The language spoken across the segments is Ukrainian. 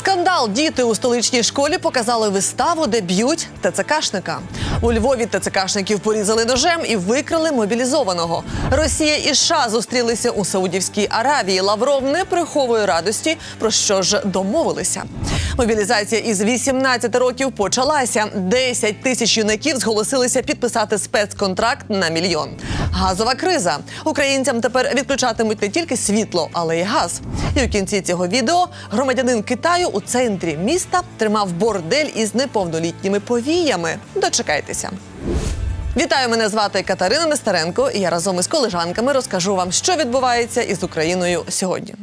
Скандал діти у столичній школі показали виставу, де б'ють ТЦКшника. У Львові ТЦКшників порізали ножем і викрали мобілізованого. Росія і США зустрілися у Саудівській Аравії. Лавров не приховує радості, про що ж домовилися. Мобілізація із 18 років почалася. 10 тисяч юнаків зголосилися підписати спецконтракт на мільйон. Газова криза. Українцям тепер відключатимуть не тільки світло, але й газ. І у кінці цього відео громадянин Китаю у центрі міста тримав бордель із неповнолітніми повіями. Дочекайтеся. Вітаю, мене звати Катерина Нестеренко, і я разом із колежанками розкажу вам, що відбувається із Україною сьогодні.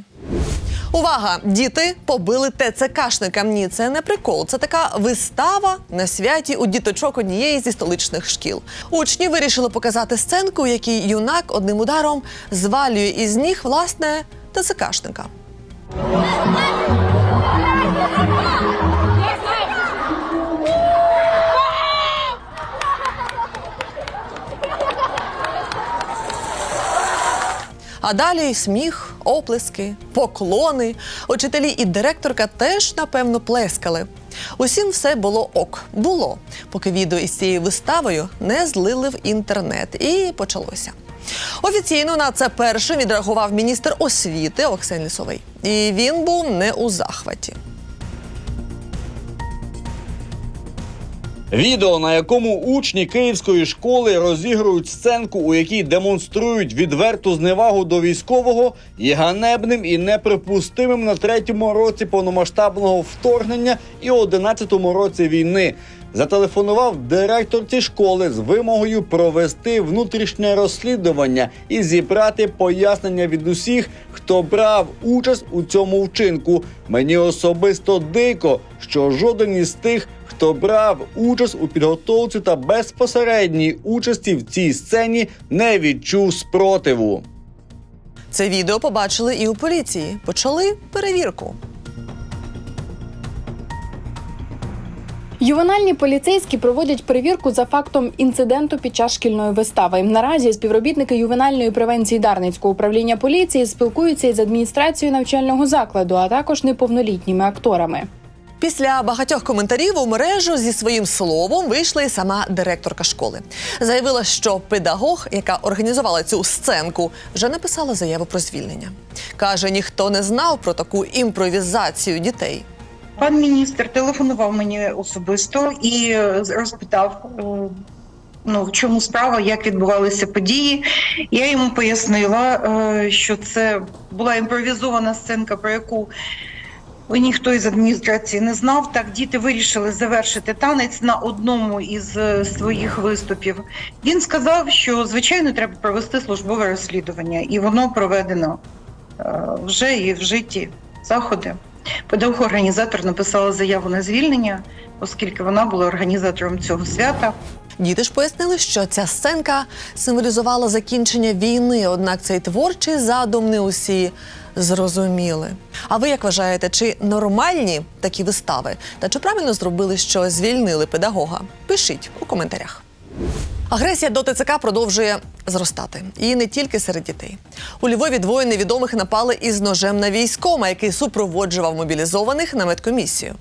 Увага! Діти побили ТЦКшника. Ні, це не прикол. Це така вистава на святі у діточок однієї зі столичних шкіл. Учні вирішили показати сценку, у якій юнак одним ударом звалює із ніг власне ТЦКшника. А далі сміх, оплески, поклони. Учителі і директорка теж напевно плескали. Усім все було ок. Було, поки відео із цією виставою не злили в інтернет. І почалося. Офіційно на це першим відреагував міністр освіти Оксен Лісовий. І він був не у захваті. Відео, на якому учні київської школи розігрують сценку, у якій демонструють відверту зневагу до військового, є ганебним і неприпустимим на третьому році повномасштабного вторгнення і одинадцятому році війни. Зателефонував директорці школи з вимогою провести внутрішнє розслідування і зібрати пояснення від усіх, хто брав участь у цьому вчинку. Мені особисто дико, що жоден із тих, хто брав участь у підготовці та безпосередній участі в цій сцені, не відчув спротиву. Це відео побачили і у поліції. Почали перевірку. Ювенальні поліцейські проводять перевірку за фактом інциденту під час шкільної вистави. Наразі співробітники ювенальної превенції Дарницького управління поліції спілкуються із адміністрацією навчального закладу, а також неповнолітніми акторами. Після багатьох коментарів у мережу зі своїм словом вийшла і сама директорка школи. Заявила, що педагог, яка організувала цю сценку, вже написала заяву про звільнення. Каже, ніхто не знав про таку імпровізацію дітей. Пан міністр телефонував мені особисто і е, розпитав, е, ну в чому справа, як відбувалися події. Я йому пояснила, е, що це була імпровізована сценка, про яку ніхто із адміністрації не знав. Так діти вирішили завершити танець на одному із е, своїх виступів. Він сказав, що звичайно треба провести службове розслідування, і воно проведено е, вже і вжиті заходи. Педагог-організатор написала заяву на звільнення, оскільки вона була організатором цього свята. Діти ж пояснили, що ця сценка символізувала закінчення війни, однак цей творчий задум не усі зрозуміли. А ви як вважаєте, чи нормальні такі вистави? Та чи правильно зробили, що звільнили педагога? Пишіть у коментарях. Агресія до ТЦК продовжує зростати, і не тільки серед дітей. У Львові двоє невідомих напали із ножем на військома, який супроводжував мобілізованих на медкомісію.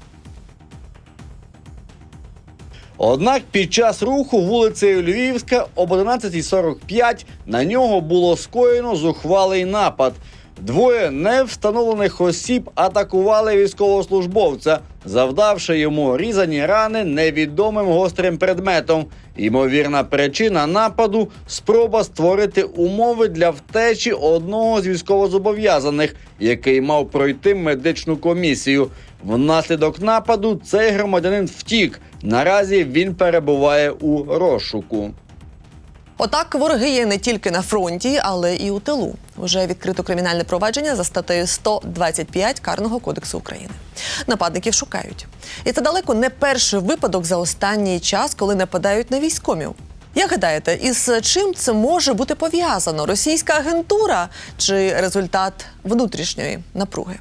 Однак під час руху вулицею Львівська об 11.45 на нього було скоєно зухвалий напад. Двоє невстановлених осіб атакували військовослужбовця, завдавши йому різані рани невідомим гострим предметом. Ймовірна причина нападу спроба створити умови для втечі одного з військовозобов'язаних, який мав пройти медичну комісію. Внаслідок нападу цей громадянин втік. Наразі він перебуває у розшуку. Отак вороги є не тільки на фронті, але і у тилу. Уже відкрито кримінальне провадження за статтею 125 Карного кодексу України. Нападників шукають. І це далеко не перший випадок за останній час, коли нападають на військомів. Як гадаєте, із чим це може бути пов'язано? Російська агентура чи результат внутрішньої напруги?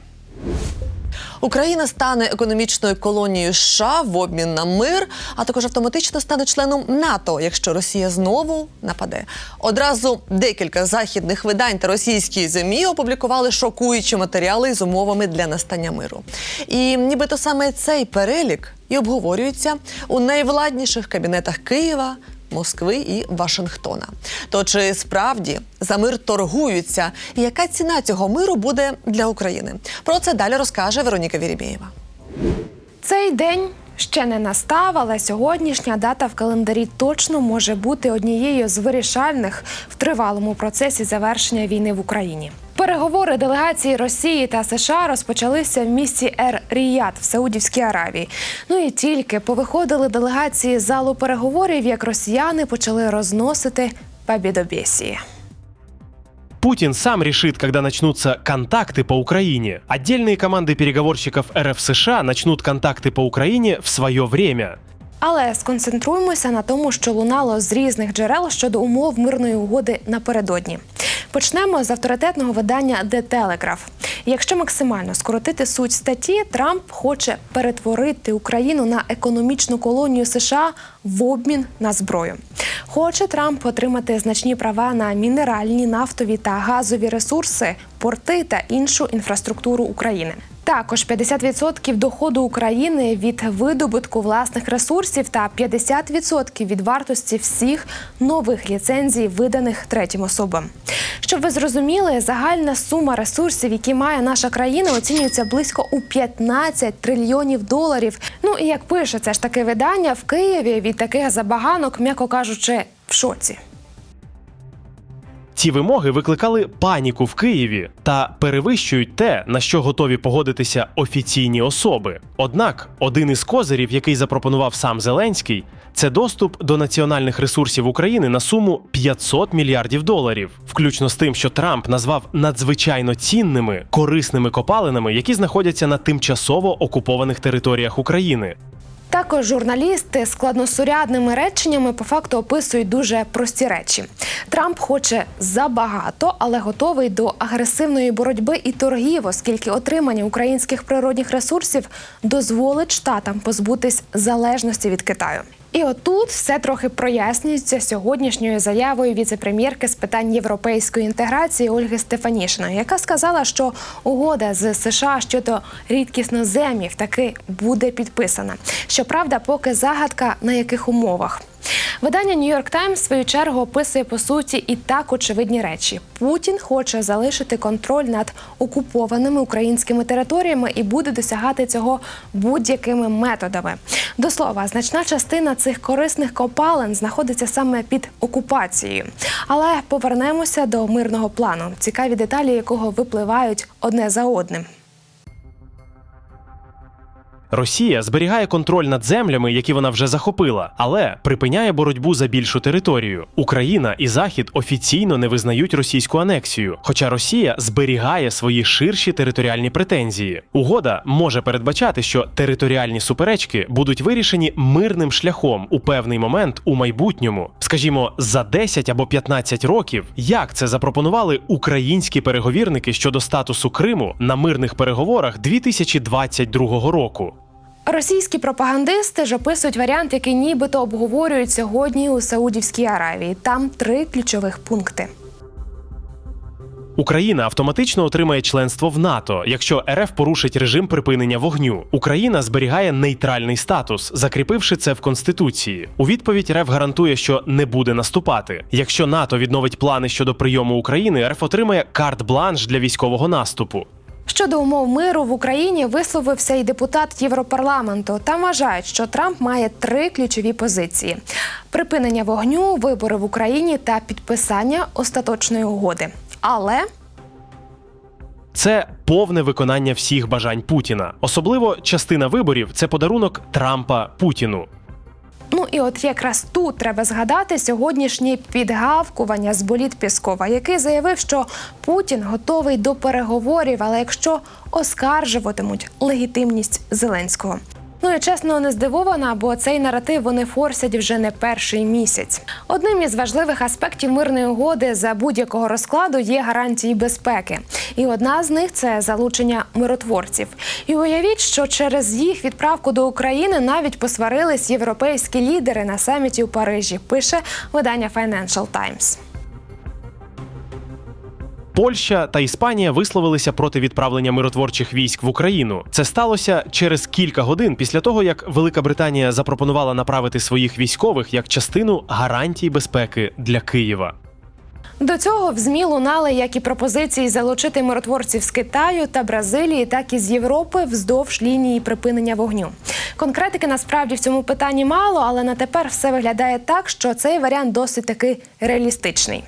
Україна стане економічною колонією США в обмін на мир, а також автоматично стане членом НАТО, якщо Росія знову нападе. Одразу декілька західних видань та російські ЗМІ опублікували шокуючі матеріали з умовами для настання миру. І нібито саме цей перелік і обговорюється у найвладніших кабінетах Києва. Москви і Вашингтона. То чи справді за мир торгуються? І яка ціна цього миру буде для України? Про це далі розкаже Вероніка Вірібєєва. Цей день ще не настав, але сьогоднішня дата в календарі точно може бути однією з вирішальних в тривалому процесі завершення війни в Україні. Переговори делегації Росії та США розпочалися в місті Ер Ріяд в Саудівській Аравії. Ну і тільки повиходили делегації з залу переговорів, як росіяни почали розносити побідобєсії. Путин сам решит, когда начнутся контакты по Украине. Отдельные команды переговорщиков РФ США начнут контакты по Украине в свое время. Але сконцентруємося на тому, що лунало з різних джерел щодо умов мирної угоди напередодні. Почнемо з авторитетного видання The Telegraph. Якщо максимально скоротити суть статті, Трамп хоче перетворити Україну на економічну колонію США в обмін на зброю. Хоче Трамп отримати значні права на мінеральні, нафтові та газові ресурси, порти та іншу інфраструктуру України. Також 50% доходу України від видобутку власних ресурсів та 50% від вартості всіх нових ліцензій, виданих третім особам. Щоб ви зрозуміли, загальна сума ресурсів, які має наша країна, оцінюється близько у 15 трильйонів доларів. Ну і як пише це ж таке видання в Києві від таких забаганок, м'яко кажучи, в шоці. Ці вимоги викликали паніку в Києві та перевищують те, на що готові погодитися офіційні особи. Однак, один із козирів, який запропонував сам Зеленський, це доступ до національних ресурсів України на суму 500 мільярдів доларів, включно з тим, що Трамп назвав надзвичайно цінними корисними копалинами, які знаходяться на тимчасово окупованих територіях України. Також журналісти складносурядними реченнями по факту описують дуже прості речі. Трамп хоче забагато, але готовий до агресивної боротьби і торгів, оскільки отримання українських природних ресурсів дозволить штатам позбутись залежності від Китаю. І отут все трохи прояснюється сьогоднішньою заявою віце-прем'єрки з питань європейської інтеграції Ольги Стефанішиної, яка сказала, що угода з США щодо рідкісноземів таки буде підписана. Щоправда, поки загадка на яких умовах. Видання York Times, в свою чергу описує по суті і так очевидні речі. Путін хоче залишити контроль над окупованими українськими територіями і буде досягати цього будь-якими методами. До слова, значна частина цих корисних копалин знаходиться саме під окупацією. Але повернемося до мирного плану, цікаві деталі якого випливають одне за одним. Росія зберігає контроль над землями, які вона вже захопила, але припиняє боротьбу за більшу територію. Україна і Захід офіційно не визнають російську анексію, хоча Росія зберігає свої ширші територіальні претензії. Угода може передбачати, що територіальні суперечки будуть вирішені мирним шляхом у певний момент у майбутньому, скажімо, за 10 або 15 років. Як це запропонували українські переговірники щодо статусу Криму на мирних переговорах 2022 року? Російські пропагандисти ж описують варіант, який нібито обговорюють сьогодні у Саудівській Аравії. Там три ключових пункти. Україна автоматично отримає членство в НАТО, якщо РФ порушить режим припинення вогню. Україна зберігає нейтральний статус, закріпивши це в конституції. У відповідь РФ гарантує, що не буде наступати. Якщо НАТО відновить плани щодо прийому України, РФ отримає карт-бланш для військового наступу. Щодо умов миру в Україні висловився і депутат Європарламенту. Там вважають, що Трамп має три ключові позиції: припинення вогню, вибори в Україні та підписання остаточної угоди. Але Це повне виконання всіх бажань Путіна. Особливо частина виборів це подарунок Трампа Путіну. Ну і от якраз тут треба згадати сьогоднішнє підгавкування з боліт Піскова, який заявив, що Путін готовий до переговорів, але якщо оскаржуватимуть легітимність Зеленського. Ну і чесно, не здивована, бо цей наратив вони форсять вже не перший місяць. Одним із важливих аспектів мирної угоди за будь-якого розкладу є гарантії безпеки. І одна з них це залучення миротворців. І уявіть, що через їх відправку до України навіть посварились європейські лідери на саміті у Парижі. Пише видання Financial Times. Польща та Іспанія висловилися проти відправлення миротворчих військ в Україну. Це сталося через кілька годин після того, як Велика Британія запропонувала направити своїх військових як частину гарантій безпеки для Києва. До цього в змі лунали як і пропозиції залучити миротворців з Китаю та Бразилії, так і з Європи вздовж лінії припинення вогню. Конкретики насправді в цьому питанні мало, але на тепер все виглядає так, що цей варіант досить таки реалістичний.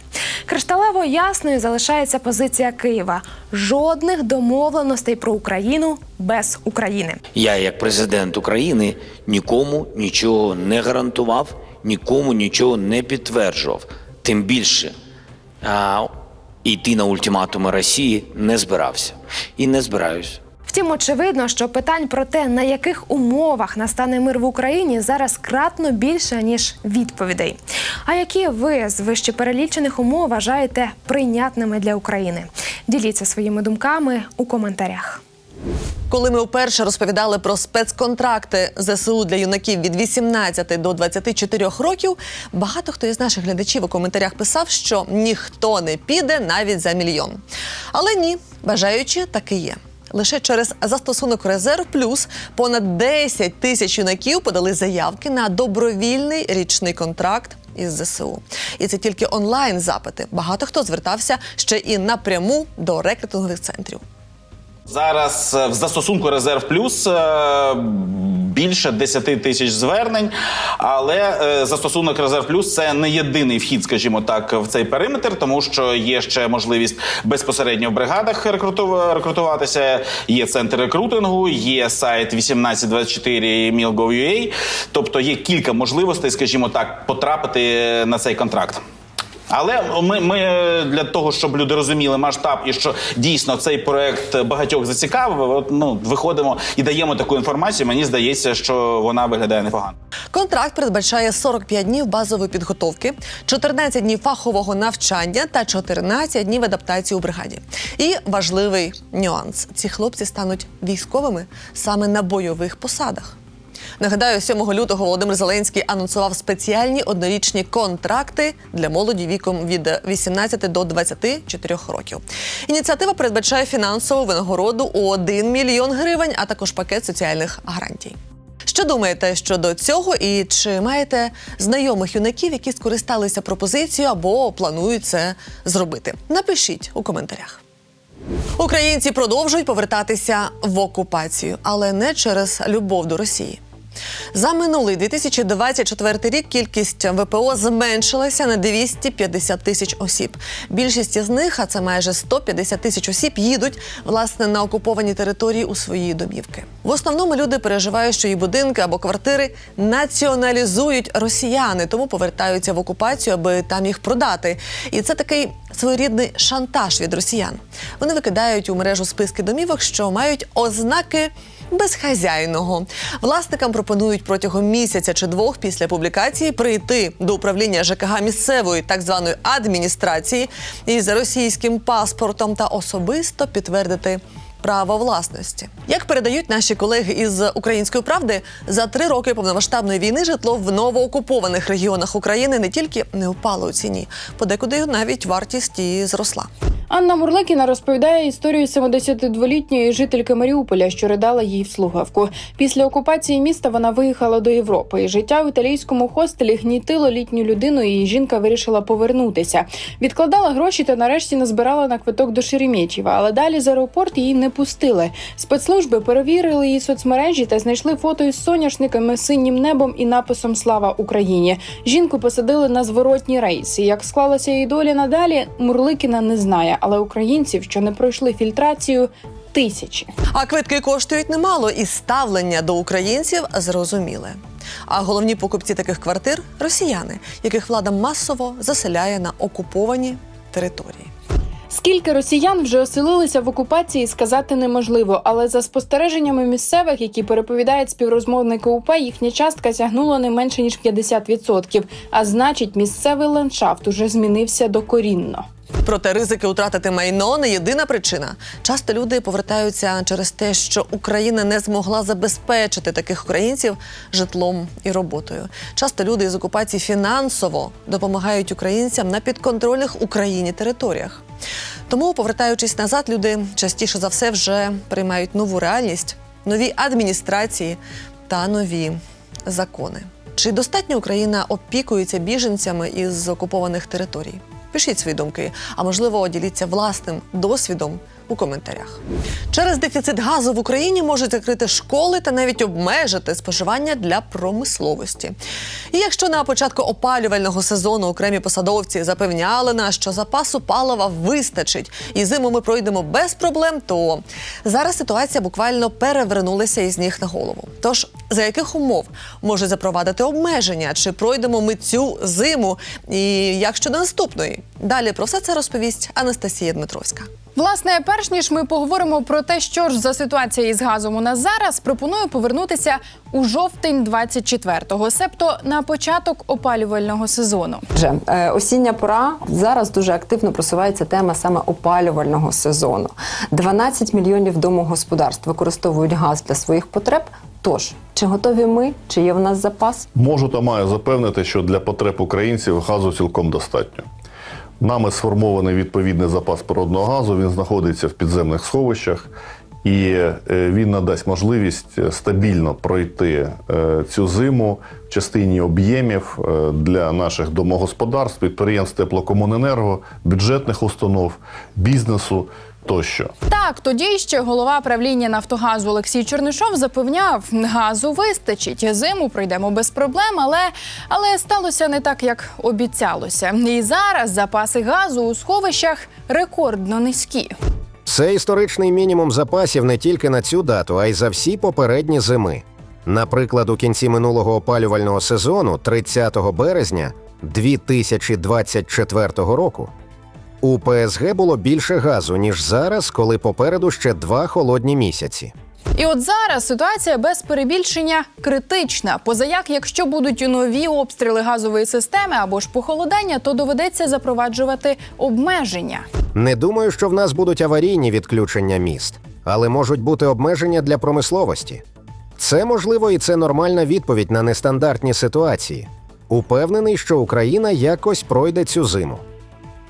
Кришталево ясною залишається позиція Києва: жодних домовленостей про Україну без України. Я, як президент України, нікому нічого не гарантував, нікому нічого не підтверджував. Тим більше йти на ультиматуми Росії не збирався і не збираюсь. Втім, очевидно, що питань про те, на яких умовах настане мир в Україні, зараз кратно більше ніж відповідей. А які ви з вищеперелічених умов вважаєте прийнятними для України? Діліться своїми думками у коментарях. Коли ми вперше розповідали про спецконтракти ЗСУ для юнаків від 18 до 24 років, багато хто із наших глядачів у коментарях писав, що ніхто не піде навіть за мільйон. Але ні, бажаючі таки є. Лише через застосунок Резерв Плюс понад 10 тисяч юнаків подали заявки на добровільний річний контракт із ЗСУ. І це тільки онлайн запити. Багато хто звертався ще і напряму до рекрутингових центрів. Зараз е, в застосунку Резерв Плюс е, більше 10 тисяч звернень, але е, застосунок Резерв Плюс це не єдиний вхід, скажімо так, в цей периметр, тому що є ще можливість безпосередньо в бригадах рекруту- рекрутуватися. Є центр рекрутингу, є сайт 1824 mil.gov.ua, тобто є кілька можливостей, скажімо так, потрапити на цей контракт. Але ми, ми для того, щоб люди розуміли масштаб і що дійсно цей проект багатьох зацікавив, от, ну виходимо і даємо таку інформацію. Мені здається, що вона виглядає непогано. Контракт передбачає 45 днів базової підготовки, 14 днів фахового навчання та 14 днів адаптації у бригаді. І важливий нюанс: ці хлопці стануть військовими саме на бойових посадах. Нагадаю, 7 лютого Володимир Зеленський анонсував спеціальні однорічні контракти для молоді віком від 18 до 24 років. Ініціатива передбачає фінансову винагороду у 1 мільйон гривень, а також пакет соціальних гарантій. Що думаєте щодо цього, і чи маєте знайомих юнаків, які скористалися пропозицією або планують це зробити? Напишіть у коментарях. Українці продовжують повертатися в окупацію, але не через любов до Росії. За минулий 2024 рік кількість ВПО зменшилася на 250 тисяч осіб. Більшість із них, а це майже 150 тисяч осіб, їдуть власне на окуповані території у свої домівки. В основному люди переживають, що їх будинки або квартири націоналізують росіяни, тому повертаються в окупацію, аби там їх продати. І це такий своєрідний шантаж від росіян. Вони викидають у мережу списки домівок, що мають ознаки безхазяйного. Власникам пропонують протягом місяця чи двох після публікації прийти до управління ЖКГ місцевої так званої адміністрації із російським паспортом та особисто підтвердити. Право власності, як передають наші колеги із української правди, за три роки повномасштабної війни житло в новоокупованих регіонах України не тільки не впало у ціні, подекуди навіть вартість і зросла. Анна Мурликіна розповідає історію 72-літньої жительки Маріуполя, що ридала їй в слухавку. Після окупації міста вона виїхала до Європи. Життя в італійському хостелі гнітило літню людину. і Її жінка вирішила повернутися. Відкладала гроші та нарешті назбирала на квиток до Шереметьєва, але далі з аеропорт її не пустили. Спецслужби перевірили її соцмережі та знайшли фото із соняшниками, синім небом і написом Слава Україні. Жінку посадили на зворотній рейс. Як склалася її доля надалі, Мурликіна не знає, але українців, що не пройшли фільтрацію, тисячі. А квитки коштують немало, і ставлення до українців зрозуміле. А головні покупці таких квартир росіяни, яких влада масово заселяє на окуповані території. Скільки росіян вже оселилися в окупації, сказати неможливо, але за спостереженнями місцевих, які переповідають співрозмовники УП, їхня частка сягнула не менше ніж 50%. А значить, місцевий ландшафт уже змінився докорінно. Проте ризики втратити майно не єдина причина. Часто люди повертаються через те, що Україна не змогла забезпечити таких українців житлом і роботою. Часто люди із окупації фінансово допомагають українцям на підконтрольних Україні територіях. Тому, повертаючись назад, люди частіше за все вже приймають нову реальність, нові адміністрації та нові закони. Чи достатньо Україна опікується біженцями із окупованих територій? Пишіть свої думки, а можливо, діліться власним досвідом у коментарях. Через дефіцит газу в Україні можуть закрити школи та навіть обмежити споживання для промисловості. І якщо на початку опалювального сезону окремі посадовці запевняли нас, що запасу палива вистачить і зиму ми пройдемо без проблем, то зараз ситуація буквально перевернулася із ніг на голову. Тож за яких умов можуть запровадити обмеження? Чи пройдемо ми цю зиму? І як щодо наступної? Далі про все це розповість Анастасія Дмитровська. Власне, перш ніж ми поговоримо про те, що ж за ситуація із газом у нас зараз, пропоную повернутися у жовтень 24-го, себто на початок опалювального сезону. Вже е, осіння пора зараз дуже активно просувається тема саме опалювального сезону. 12 мільйонів домогосподарств використовують газ для своїх потреб. Тож, чи готові ми, чи є в нас запас? Можу та маю запевнити, що для потреб українців газу цілком достатньо. Нами сформований відповідний запас природного газу. Він знаходиться в підземних сховищах, і е, він надасть можливість е, стабільно пройти е, цю зиму в частині об'ємів для наших домогосподарств, підприємств теплокомуненерго, бюджетних установ, бізнесу тощо. Так, тоді ще голова правління Нафтогазу Олексій Чернишов запевняв, газу вистачить. Зиму пройдемо без проблем, але, але сталося не так, як обіцялося. І зараз запаси газу у сховищах рекордно низькі. Це історичний мінімум запасів не тільки на цю дату, а й за всі попередні зими. Наприклад, у кінці минулого опалювального сезону, 30 березня 2024 року, у ПСГ було більше газу, ніж зараз, коли попереду ще два холодні місяці. І от зараз ситуація без перебільшення критична. Позаяк, якщо будуть нові обстріли газової системи або ж похолодання, то доведеться запроваджувати обмеження. Не думаю, що в нас будуть аварійні відключення міст, але можуть бути обмеження для промисловості. Це можливо і це нормальна відповідь на нестандартні ситуації. Упевнений, що Україна якось пройде цю зиму.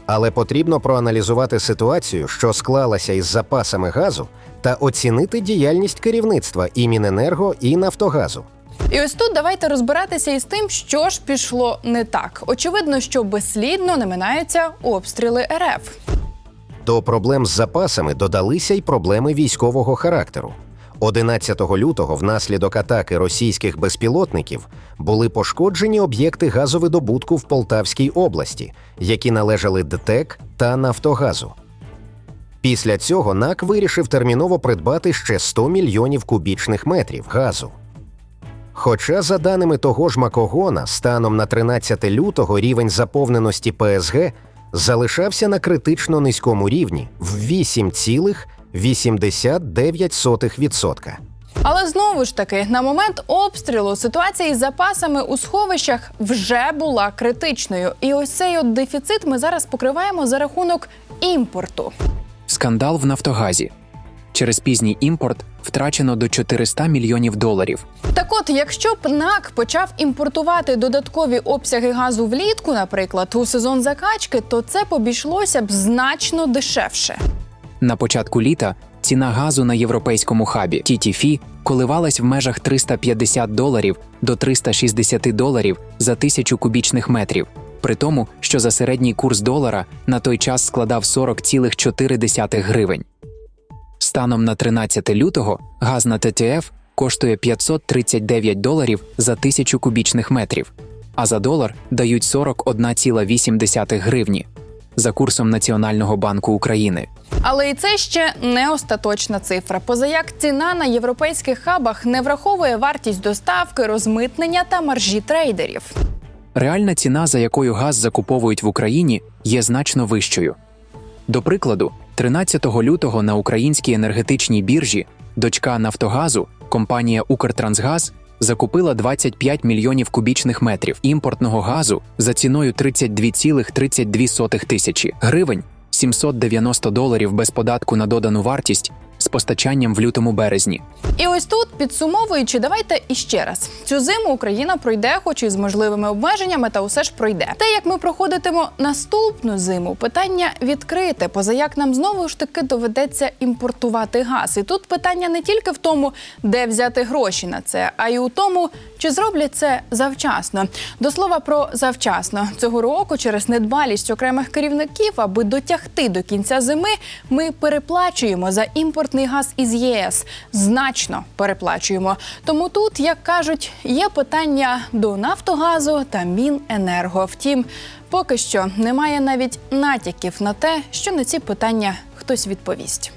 Але потрібно проаналізувати ситуацію, що склалася із запасами газу, та оцінити діяльність керівництва і Міненерго, і Нафтогазу. І ось тут давайте розбиратися із тим, що ж пішло не так. Очевидно, що безслідно не минаються обстріли РФ. До проблем з запасами додалися й проблеми військового характеру. 11 лютого внаслідок атаки російських безпілотників були пошкоджені об'єкти газовидобутку в Полтавській області, які належали ДТЕК та Нафтогазу. Після цього НАК вирішив терміново придбати ще 100 мільйонів кубічних метрів газу. Хоча, за даними того ж Макогона, станом на 13 лютого рівень заповненості ПСГ залишався на критично низькому рівні в 8,89%. Але знову ж таки, на момент обстрілу ситуація із запасами у сховищах вже була критичною. І ось цей от дефіцит ми зараз покриваємо за рахунок імпорту. Скандал в Нафтогазі. Через пізній імпорт втрачено до 400 мільйонів доларів. Так от, якщо б НАК почав імпортувати додаткові обсяги газу влітку, наприклад, у сезон закачки, то це б обійшлося б значно дешевше. На початку літа ціна газу на європейському хабі TTF коливалась в межах 350 доларів до 360 доларів за тисячу кубічних метрів, при тому, що за середній курс долара на той час складав 40,4 гривень. Станом на 13 лютого газ на ТТФ коштує 539 доларів за тисячу кубічних метрів, а за долар дають 41,8 гривні за курсом Національного банку України. Але і це ще не остаточна цифра. Позаяк ціна на європейських хабах не враховує вартість доставки, розмитнення та маржі трейдерів. Реальна ціна, за якою газ закуповують в Україні, є значно вищою. До прикладу, 13 лютого на українській енергетичній біржі дочка Нафтогазу, компанія Укртрансгаз, закупила 25 мільйонів кубічних метрів імпортного газу за ціною 32,32 тисячі гривень, 790 доларів без податку на додану вартість з постачанням в лютому березні. І ось тут, підсумовуючи, давайте іще раз. Цю зиму Україна пройде, хоч і з можливими обмеженнями, та усе ж пройде. Те, як ми проходитимо наступну зиму, питання відкрите, поза як нам знову ж таки доведеться імпортувати газ. І тут питання не тільки в тому, де взяти гроші на це, а й у тому, чи зроблять це завчасно. До слова про завчасно цього року, через недбалість окремих керівників, аби дотягти до кінця зими, ми переплачуємо за імпортний газ із ЄС. Значно переплачуємо. Тому тут, як кажуть, є питання до Нафтогазу та Міненерго. Втім, поки що немає навіть натяків на те, що на ці питання хтось відповість.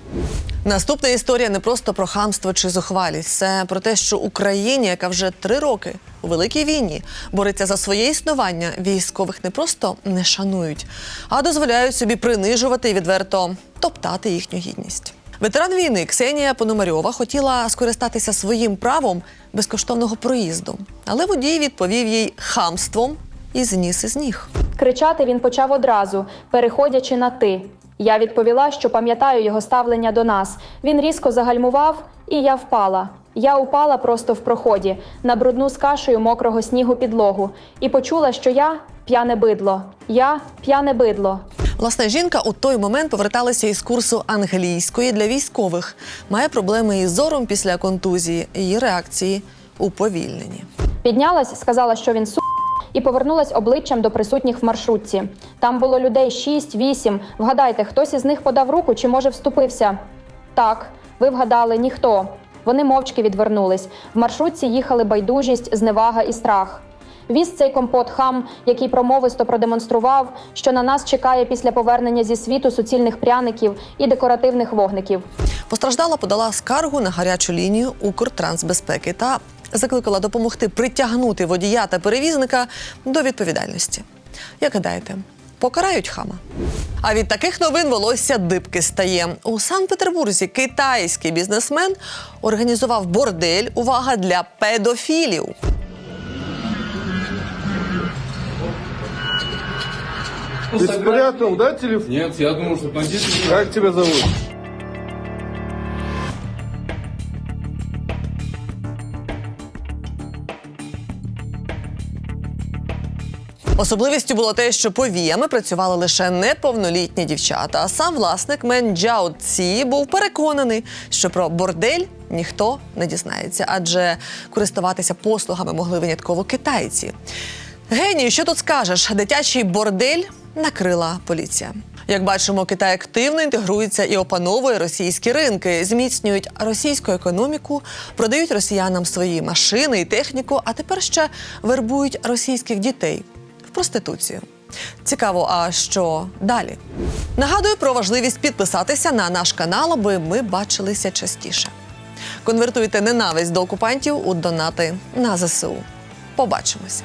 Наступна історія не просто про хамство чи зухвалість. Це про те, що Україні, яка вже три роки у великій війні бореться за своє існування, військових не просто не шанують, а дозволяють собі принижувати і відверто топтати їхню гідність. Ветеран війни Ксенія Пономарьова хотіла скористатися своїм правом безкоштовного проїзду, але водій відповів їй хамством і зніс із ніг. Кричати він почав одразу, переходячи на ти. Я відповіла, що пам'ятаю його ставлення до нас. Він різко загальмував, і я впала. Я упала просто в проході на брудну з кашею мокрого снігу підлогу і почула, що я п'яне бидло. Я п'яне бидло. Власне, жінка у той момент поверталася із курсу англійської для військових. Має проблеми із зором після контузії. Її реакції уповільнені. Піднялась, сказала, що він су. І повернулась обличчям до присутніх в маршрутці. Там було людей 6-8. Вгадайте, хтось із них подав руку чи може вступився? Так, ви вгадали, ніхто. Вони мовчки відвернулись. В маршрутці їхали байдужість, зневага і страх. Віз цей компот хам, який промовисто продемонстрував, що на нас чекає після повернення зі світу суцільних пряників і декоративних вогників. Постраждала подала скаргу на гарячу лінію Укртрансбезпеки та закликала допомогти притягнути водія та перевізника до відповідальності. Як гадаєте, покарають хама? А від таких новин волосся дибки стає. У Санкт-Петербурзі китайський бізнесмен організував бордель. Увага для педофілів. Ты спрятал, да, телефон? Нет, я думал, что бандиты... Как тебя зовут? Особливістю було те, що повіями працювали лише неповнолітні дівчата. А сам власник Мен Джао Ці був переконаний, що про бордель ніхто не дізнається, адже користуватися послугами могли винятково китайці. Геній, що тут скажеш? Дитячий бордель накрила поліція. Як бачимо, Китай активно інтегрується і опановує російські ринки, зміцнюють російську економіку, продають росіянам свої машини і техніку, а тепер ще вербують російських дітей в проституцію. Цікаво, а що далі? Нагадую про важливість підписатися на наш канал, аби ми бачилися частіше. Конвертуйте ненависть до окупантів у донати на ЗСУ. Побачимось!